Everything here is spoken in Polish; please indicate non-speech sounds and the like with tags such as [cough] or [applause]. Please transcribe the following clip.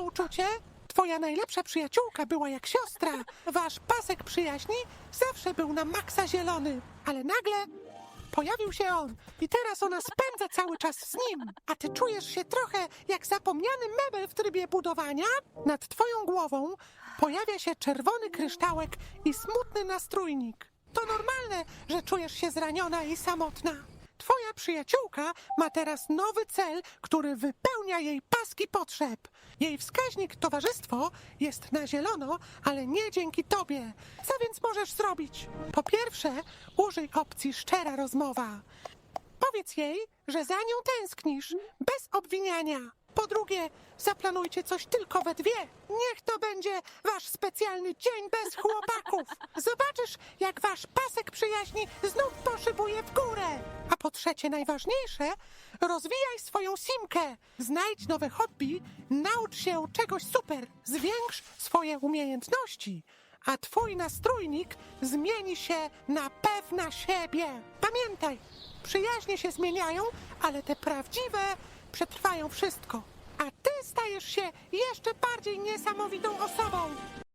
to uczucie? Twoja najlepsza przyjaciółka była jak siostra. Wasz pasek przyjaźni zawsze był na maksa zielony. Ale nagle pojawił się on i teraz ona spędza cały czas z nim. A ty czujesz się trochę jak zapomniany mebel w trybie budowania? Nad twoją głową pojawia się czerwony kryształek i smutny nastrójnik. To normalne, że czujesz się zraniona i samotna. Przyjaciółka ma teraz nowy cel, który wypełnia jej paski potrzeb. Jej wskaźnik towarzystwo jest na zielono, ale nie dzięki tobie. Co więc możesz zrobić? Po pierwsze, użyj opcji szczera rozmowa. Powiedz jej, że za nią tęsknisz, bez obwiniania. Po drugie, zaplanujcie coś tylko we dwie. Niech to będzie wasz specjalny dzień bez chłopaków. [laughs] Zobaczysz, jak wasz pasek przyjaźni znów poszybuje w górę. A po trzecie, najważniejsze, rozwijaj swoją simkę. Znajdź nowe hobby, naucz się czegoś super, zwiększ swoje umiejętności. A twój nastrójnik zmieni się na pewna siebie. Pamiętaj, przyjaźnie się zmieniają, ale te prawdziwe przetrwają wszystko. A ty stajesz się jeszcze bardziej niesamowitą osobą.